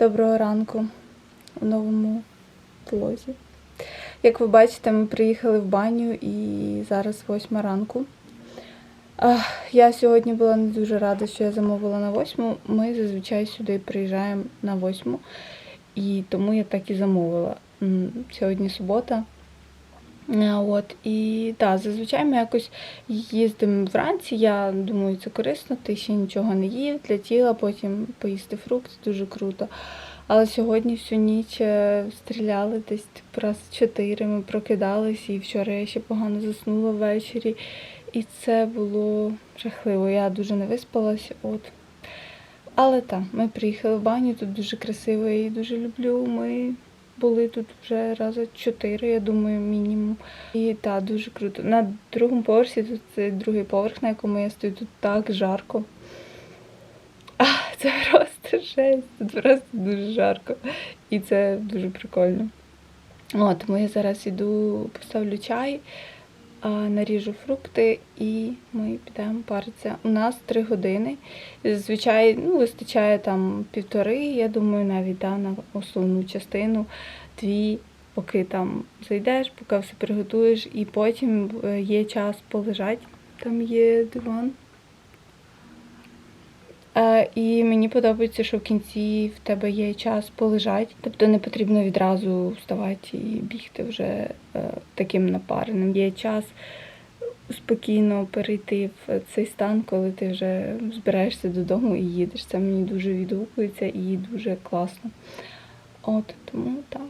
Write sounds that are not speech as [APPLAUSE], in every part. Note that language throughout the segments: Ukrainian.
Доброго ранку у новому влозі. Як ви бачите, ми приїхали в баню і зараз восьма ранку. Я сьогодні була не дуже рада, що я замовила на восьму. Ми зазвичай сюди приїжджаємо на восьму, і тому я так і замовила. Сьогодні субота. Е, От, і так, зазвичай ми якось їздимо вранці. Я думаю, це корисно, ти ще нічого не їв для тіла, потім поїсти фрукт, дуже круто. Але сьогодні всю ніч е, стріляли десь раз чотири. Ми прокидались, і вчора я ще погано заснула ввечері. І це було жахливо. Я дуже не виспалась. От. Але так, ми приїхали в баню, тут дуже красиво, я її дуже люблю. Ми були тут вже рази чотири, я думаю, мінімум. І так, дуже круто. На другому поверсі, тут це другий поверх, на якому я стою, тут так жарко. А, це [LAUGHS] просто жесть, тут просто дуже жарко. І це дуже прикольно. От, тому я зараз іду, поставлю чай, наріжу фрукти і ми підемо паритися. У нас три години. Звичайно, ну, вистачає там півтори, я думаю, навіть да, на основну частину, дві, поки там зайдеш, поки все приготуєш, і потім е, є час полежати. Там є диван. Е, І мені подобається, що в кінці в тебе є час полежати. Тобто не потрібно відразу вставати і бігти вже е, таким напареним. Є час спокійно перейти в цей стан, коли ти вже збираєшся додому і їдеш. Це мені дуже відгукується і дуже класно. От тому так.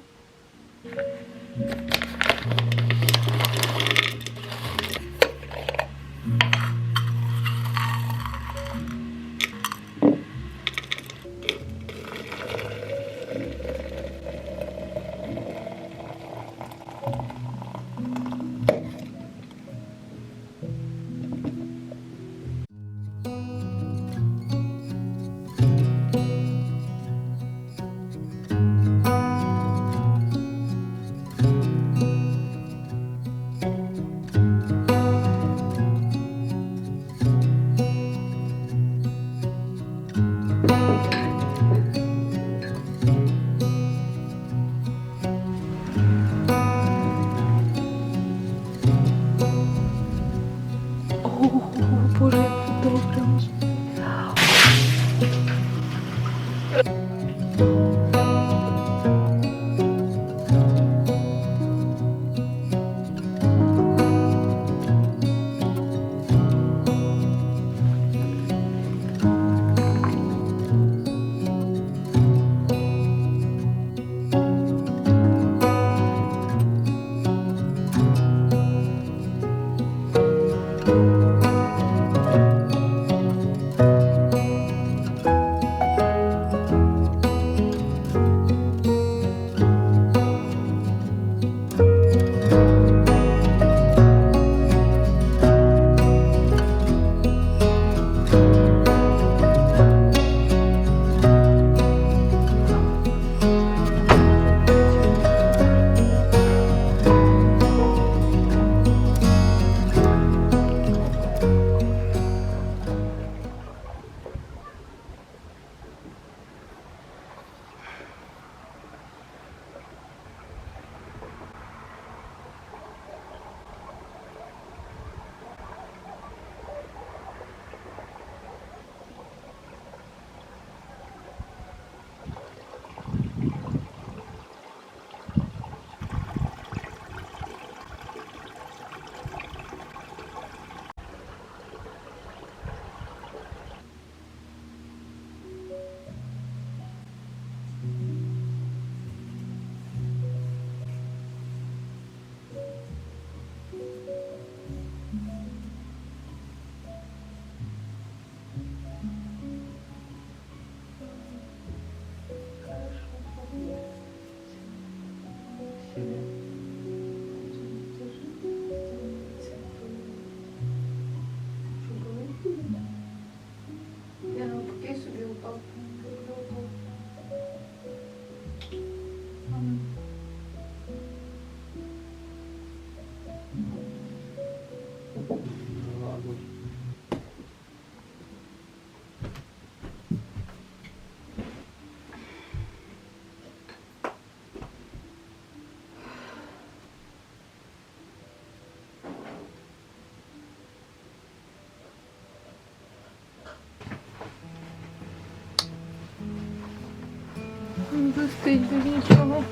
Застить без нічого.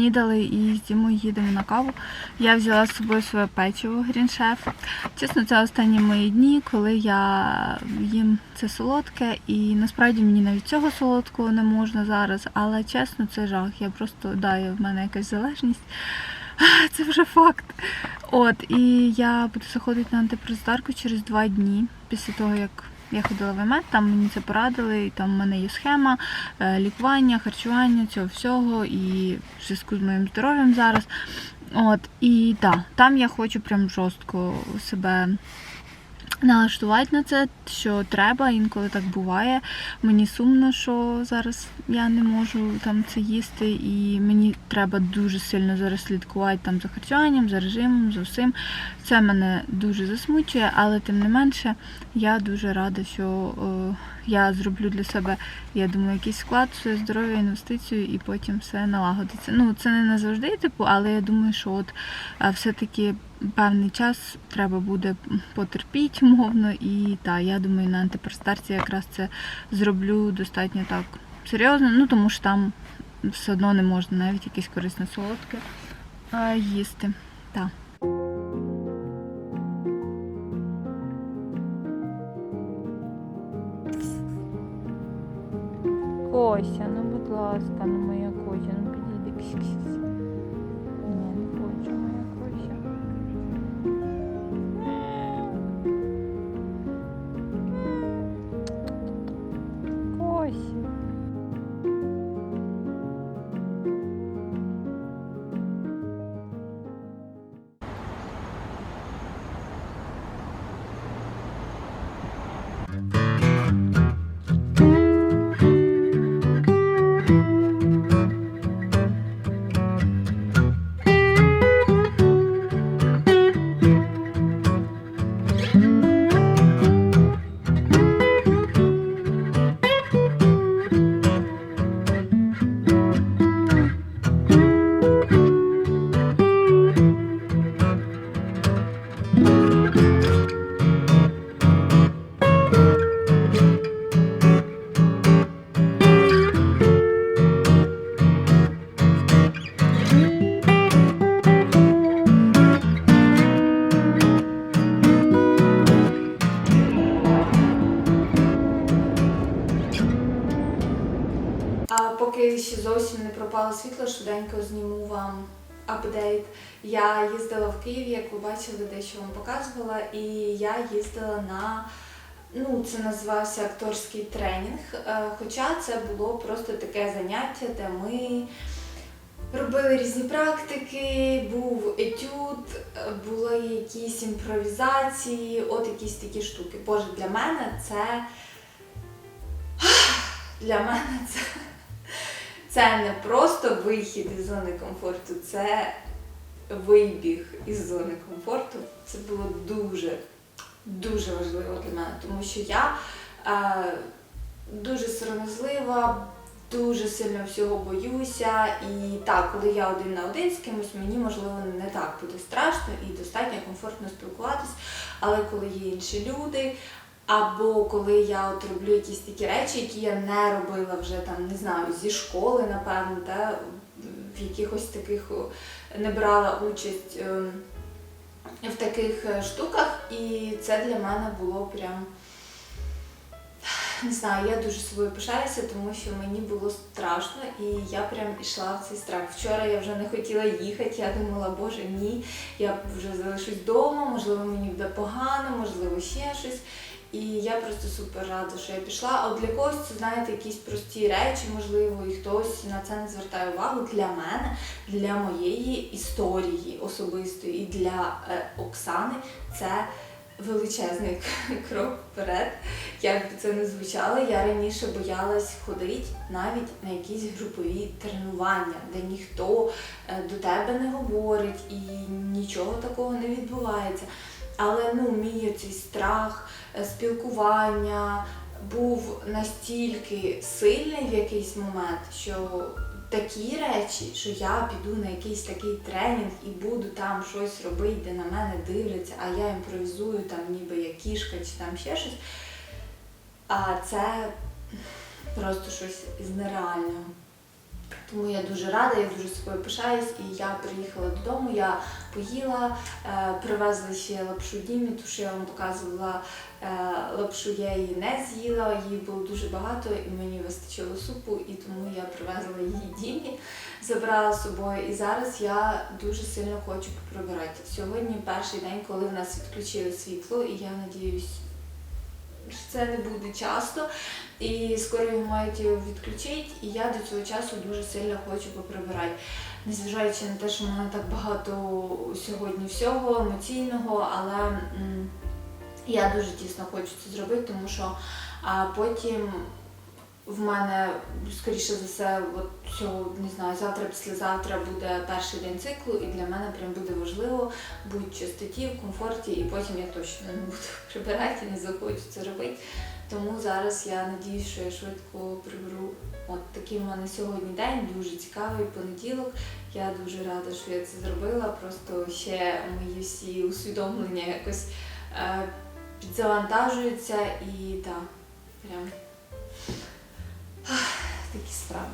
Поснідали і з Дімою їдемо на каву. Я взяла з собою своє печиво Гріншеф. Чесно, це останні мої дні, коли я їм це солодке, і насправді мені навіть цього солодкого не можна зараз. Але чесно, це жах. Я просто да, я- в мене якась залежність. Це вже факт. От, і я буду заходити на антипрезитарку через два дні після того, як я ходила в ЕМЕД, там мені це порадили, і там в мене є схема е, лікування, харчування, цього всього, і в зв'язку з моїм здоров'ям зараз. От, і так, там я хочу прям жорстко себе налаштувати на це, що треба, інколи так буває. Мені сумно, що зараз я не можу там це їсти, і мені треба дуже сильно зараз слідкувати там за харчуванням, за режимом, за всім. Це мене дуже засмучує, але тим не менше я дуже рада, що е, я зроблю для себе, я думаю, якийсь склад, своє здоров'я, інвестицію, і потім все налагодиться. Ну, це не назавжди, типу, але я думаю, що от е, все-таки певний час треба буде потерпіти, умовно, і та, я думаю, на антипростарці якраз це зроблю достатньо так серйозно, ну тому що там все одно не можна навіть якесь корисне солодке е, їсти. Так. Ласка, ну апдейт. Я їздила в Києві, як ви бачили, дещо вам показувала, і я їздила на ну, це називався акторський тренінг. е, Хоча це було просто таке заняття, де ми робили різні практики, був етюд, були якісь імпровізації, от якісь такі штуки. Боже, для мене це. [SIGHS] Для мене це це не просто вихід із зони комфорту, це вибіг із зони комфорту. Це було дуже, дуже важливо для мене, тому що я е, дуже сором'язлива, дуже сильно всього боюся. І так, коли я один на один з кимось, мені можливо не так буде страшно і достатньо комфортно спілкуватись. Але коли є інші люди, або коли я от роблю якісь такі речі, які я не робила вже там, не знаю, зі школи, напевно, та в якихось таких не брала участь ем, в таких е, штуках, і це для мене було прям. Не знаю, я дуже собою пишаюся, тому що мені було страшно, і я прям ішла в цей страх. Вчора я вже не хотіла їхати. Я думала, боже, ні, я вже залишусь вдома, можливо, мені буде погано, можливо, ще щось. І я просто супер рада, що я пішла. А от для когось це знаєте якісь прості речі, можливо, і хтось на це не звертає увагу. Для мене, для моєї історії особистої і для е, Оксани це величезний [LAUGHS] крок вперед. Як би це не звучало, я раніше боялась ходити навіть на якісь групові тренування, де ніхто е, до тебе не говорить і нічого такого не відбувається. Але ну, мій цей страх, спілкування був настільки сильний в якийсь момент, що такі речі, що я піду на якийсь такий тренінг і буду там щось робити, де на мене дивляться, а я імпровізую там ніби я кішка чи там ще щось. А це просто щось з нереального. Тому я дуже рада, я дуже собою пишаюсь, і я приїхала додому, я поїла, е, привезли ще лапшу Дімі, ту, що я вам показувала е, лапшу, я її не з'їла, її було дуже багато, і мені вистачило супу, і тому я привезла її Дімі, забрала з собою. І зараз я дуже сильно хочу поприбирати. Сьогодні перший день, коли в нас відключили світло, і я надіюсь, що це не буде часто. І скоро його мають відключити, і я до цього часу дуже сильно хочу поприбирати. Незважаючи на те, що в мене так багато сьогодні всього емоційного, але я дуже тісно хочу це зробити, тому що а, потім в мене, скоріше за все, от цього, не знаю, завтра, післязавтра буде перший день циклу, і для мене прям буде важливо бути в чистоті, в комфорті, і потім я точно не буду [LAUGHS] прибирати не захочу це робити. Тому зараз я надіюсь, що я швидко приберу. От такий в мене сьогодні день, дуже цікавий понеділок. Я дуже рада, що я це зробила. Просто ще мої всі усвідомлення якось е, підзавантажуються і так, прям такі справи.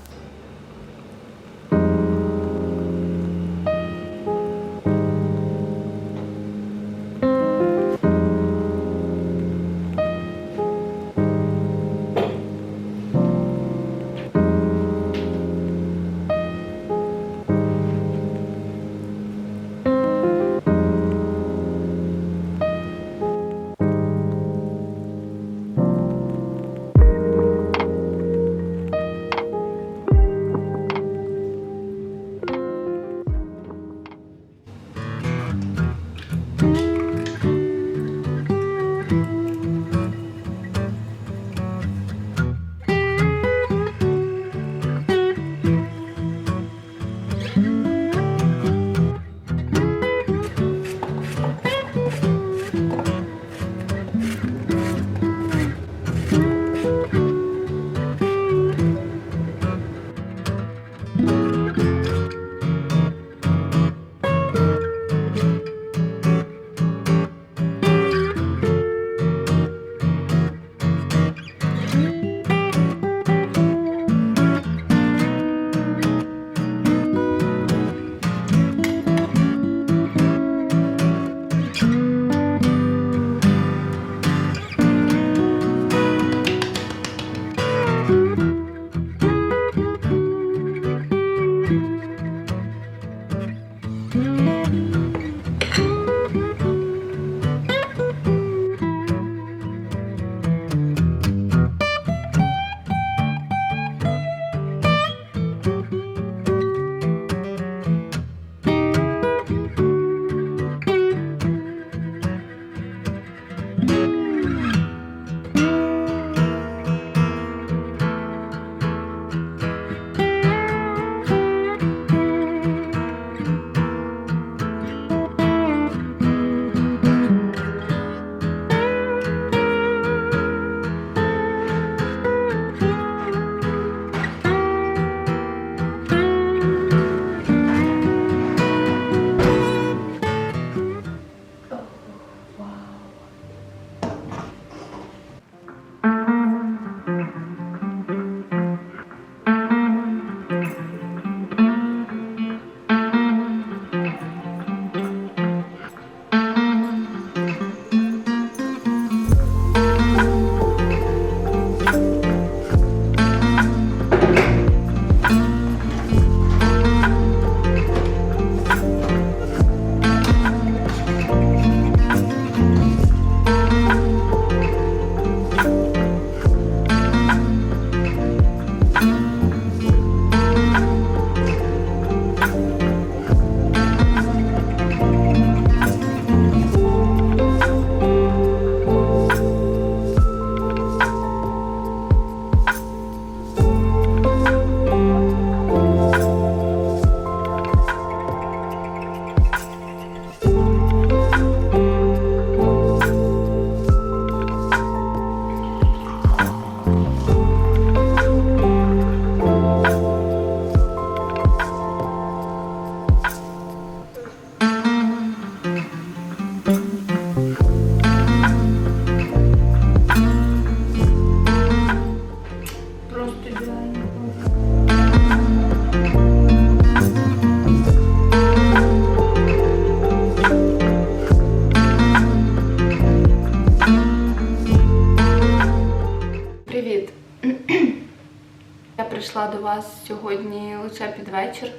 Прийшла до вас сьогодні лише під вечір,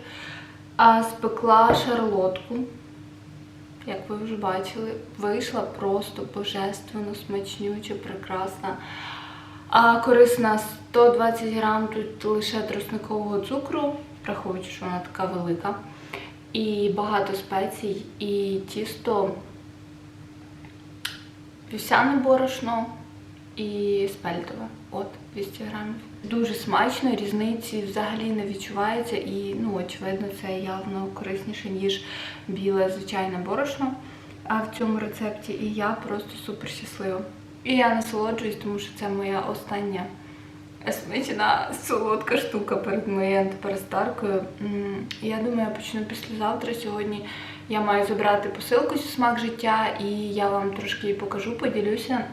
а спекла шарлотку. Як ви вже бачили, вийшла просто божественно, смачнюча, прекрасна. А корисна 120 грам тут лише тростникового цукру, враховуючи, що вона така велика. І багато спецій, і тісто вівсяне борошно і спельтове. От 200 грамів. Дуже смачно, різниці взагалі не відчувається і, ну, очевидно, це явно корисніше, ніж біле звичайне борошно в цьому рецепті. І я просто супер щаслива. І я насолоджуюсь, тому що це моя остання смачна солодка штука перед моєю антиперестаркою. Я думаю, я почну післязавтра. Сьогодні я маю забрати посилку зі смак життя, і я вам трошки покажу, поділюся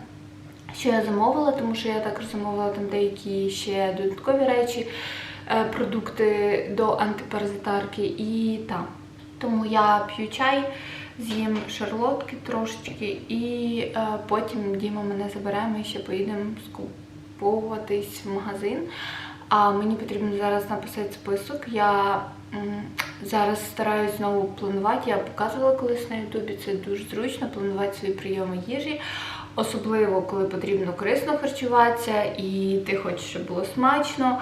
що я замовила, тому що я також замовила там деякі ще додаткові речі, е, продукти до антиперезитарки і там. Тому я п'ю чай, з'їм шарлотки трошечки, і е, потім Діма мене забере, ми ще поїдемо скуповуватись в магазин. А мені потрібно зараз написати список. Я зараз стараюсь знову планувати. Я показувала колись на Ютубі, це дуже зручно планувати свої прийоми їжі. Особливо, коли потрібно корисно харчуватися і ти хочеш, щоб було смачно.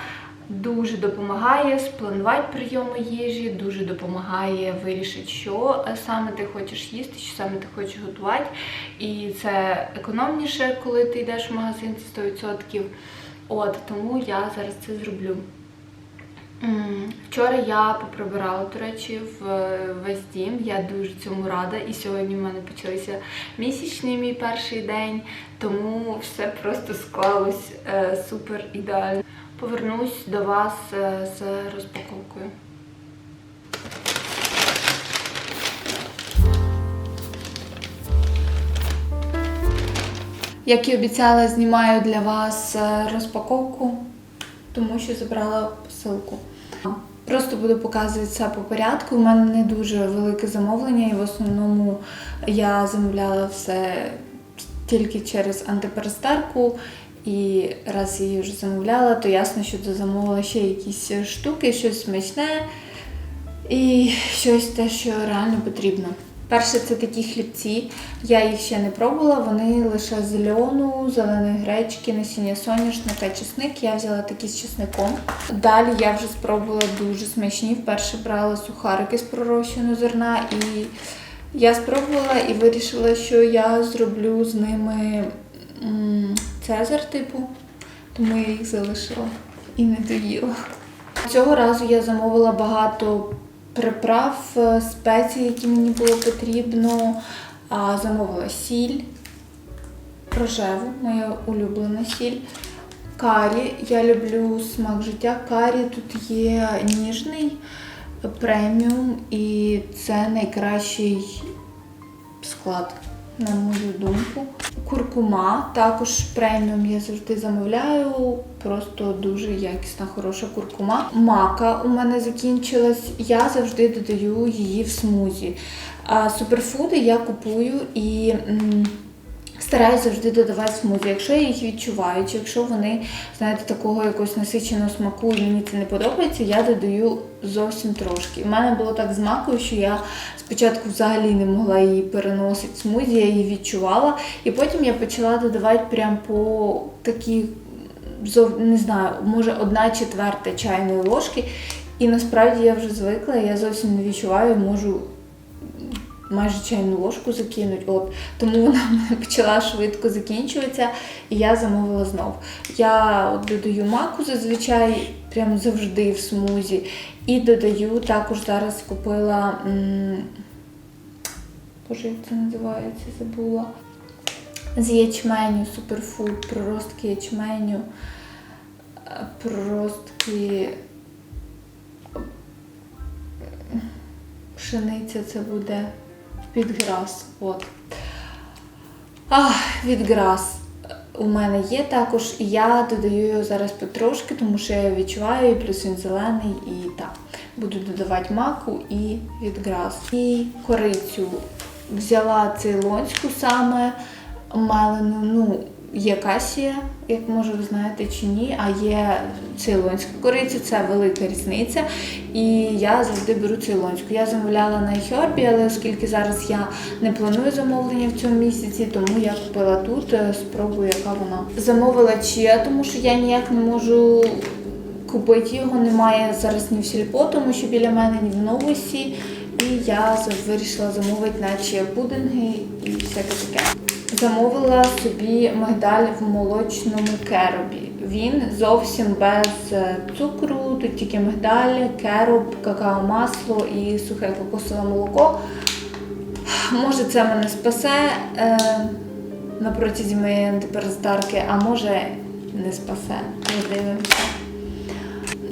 Дуже допомагає спланувати прийоми їжі, дуже допомагає вирішити, що е, саме ти хочеш їсти, що саме ти хочеш готувати. І це економніше, коли ти йдеш в магазин, це 100%. От, тому я зараз це зроблю. Вчора я поприбирала, до речі, в весь дім. Я дуже цьому рада. І сьогодні в мене почався місячний мій перший день, тому все просто склалось е, супер ідеально. Повернусь до вас е, з розпаковкою. Як і обіцяла, знімаю для вас е, розпаковку, тому що забрала посилку. Просто буду показувати все по порядку. У мене не дуже велике замовлення, і в основному я замовляла все тільки через антиперестарку. І раз її вже замовляла, то ясно, що замовила ще якісь штуки, щось смачне і щось те, що реально потрібно. Перше, це такі хлібці. Я їх ще не пробувала, вони лише з льону, зеленої гречки, насіння соняшника, чесник. Я взяла такі з чесником. Далі я вже спробувала дуже смачні. Вперше брала сухарики з пророщеного зерна, і я спробувала і вирішила, що я зроблю з ними цезар типу, тому я їх залишила і не доїла. Цього разу я замовила багато приправ, е, спецій, які мені було потрібно. Замовила сіль, рожеву, моя улюблена сіль. Карі. Я люблю смак життя. Карі тут є ніжний преміум, і це найкращий склад, на мою думку. Куркума також преміум я завжди замовляю. Просто дуже якісна, хороша куркума. Мака у мене закінчилась. Я завжди додаю її в смузі. А суперфуди я купую і. м, Стараюсь завжди додавати смузі. Якщо я їх відчуваю, чи якщо вони, знаєте, такого якогось насиченого смаку і мені це не подобається, я додаю зовсім трошки. У мене було так з макою, що я спочатку взагалі не могла її переносити смузі, я її відчувала. І потім я почала додавати прям по такій, не знаю, може одна четверта чайної ложки. І насправді я вже звикла, я зовсім не відчуваю, можу майже чайну ложку закинуть. От тому вона почала швидко закінчуватися, і я замовила знов. Я от додаю маку зазвичай, прям завжди в смузі. І додаю також зараз купила. М- Боже, як це називається, забула. З ячменю, суперфуд, проростки ячменю, проростки пшениця це буде підграс. От. Ах, відграс у мене є також, і я додаю його зараз потрошки, тому що я відчуваю, і плюс він зелений, і так. Буду додавати маку і відграс. І корицю взяла цейлонську саме мелену. Ну, є касія, як може ви знаєте чи ні, а є цейлонська кориця, це велика різниця. І я завжди беру цейлонську. Я замовляла на Хьорбі, але оскільки зараз я не планую замовлення в цьому місяці, тому я купила тут, е, спробую, яка вона. Замовила чия, тому що я ніяк не можу купити його, немає зараз ні в сільпо, тому що біля мене, ні в новосі. І я вирішила замовити наче пудинги і всяке таке. Замовила собі мигдаль в молочному керобі. Він зовсім без е, цукру, тут тільки мигдаль, кероб, какао-масло і сухе кокосове молоко. Може, це мене спасе е, на протязі моєї антиперестарки, а може не спасе. Подивимося.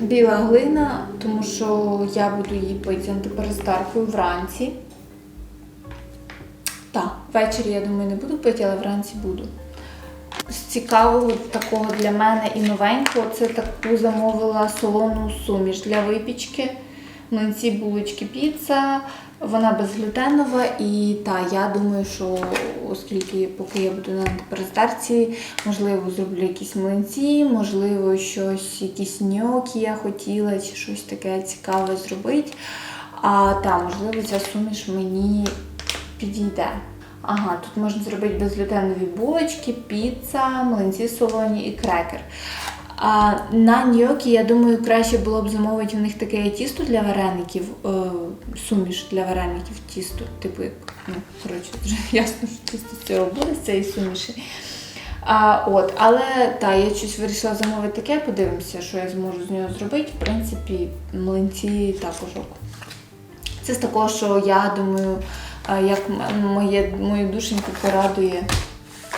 Біла глина, тому що я буду її пити з антиперестаркою вранці. Так, ввечері, я думаю, не буду пити, але вранці буду. З цікавого такого для мене і новенького, це таку замовила солону суміш для випічки. Млинці, булочки, піца. Вона безглютенова і та я думаю, що оскільки поки я буду на антиперестарці, можливо, зроблю якісь млинці, можливо, щось, якісь ньокі я хотіла, чи щось таке цікаве зробити. А та, можливо, ця суміш мені підійде. Ага, тут можна зробити безглютенові булочки, піца, млинці солоні і крекер. А на ньокі, я думаю, краще було б замовити у них таке тісто для вареників, е, суміш для вареників тісто. Типу, як, ну, коротше, вже [LAUGHS] ясно, що тісто з цього буде, з цієї суміші. А, от, але так, я щось вирішила замовити таке, подивимося, що я зможу з нього зробити. В принципі, млинці також. Це з такого, що я думаю, як моє, мою душеньку порадує,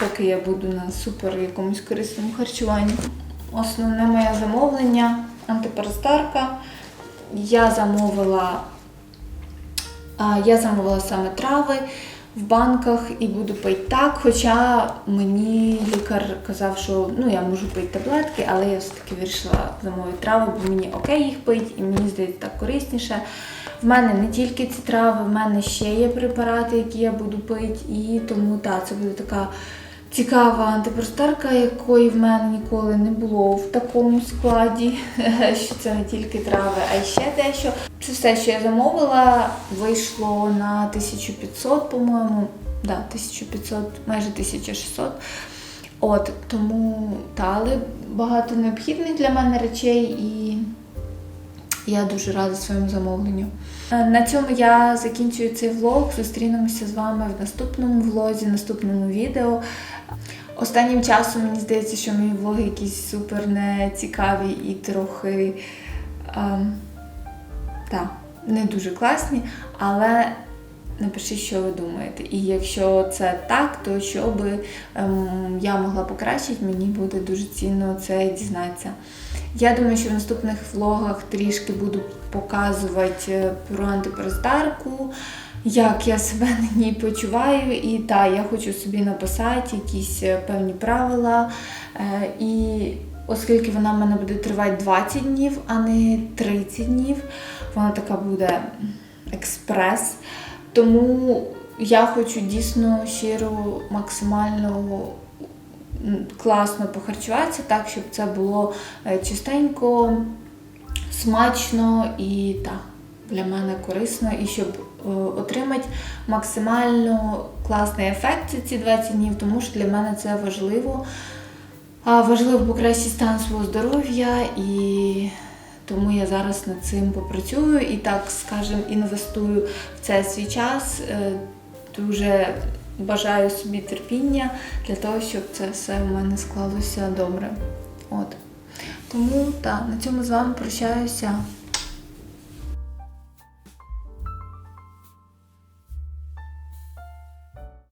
поки я буду на супер якомусь корисному харчуванні. Основне моє замовлення антиперестарка. Я замовила, я замовила саме трави в банках і буду пити так. Хоча мені лікар казав, що ну, я можу пити таблетки, але я все-таки вирішила замовити трави, бо мені окей їх пити, і мені здається так корисніше. В мене не тільки ці трави, в мене ще є препарати, які я буду пити, і тому так, це буде така цікава антипростарка, якої в мене ніколи не було в такому складі, [LAUGHS] що це не тільки трави, а й ще дещо. Це все, що я замовила, вийшло на 1500, по-моєму. Да, 1500, майже 1600. От, тому та, але багато необхідних для мене речей і я дуже рада своєму замовленню. Е, На цьому я закінчую цей влог. Зустрінемося з вами в наступному влозі, наступному відео. Останнім часом мені здається, що мої влоги якісь супер нецікаві і трохи ем, та, не дуже класні, але напишіть, що ви думаєте. І якщо це так, то що би ем, я могла покращити, мені буде дуже цінно це дізнатися. Я думаю, що в наступних влогах трішки буду показувати е, про антиперестарку, як я себе на ній почуваю. І так, я хочу собі написати якісь е, певні правила. Е, І оскільки вона в мене буде тривати 20 днів, а не 30 днів, вона така буде експрес. Тому я хочу дійсно щиро, максимально класно похарчуватися, так, щоб це було е, чистенько, смачно і так, для мене корисно, і щоб е, отримати максимально класний ефект ці 20 днів, тому що для мене це важливо. Важливо покращити стан свого здоров'я і тому я зараз над цим попрацюю і так, скажем, інвестую в це свій час. Е, Дуже бажаю собі терпіння для того, щоб це все в мене склалося добре. От. Тому так, на цьому з вами прощаюся.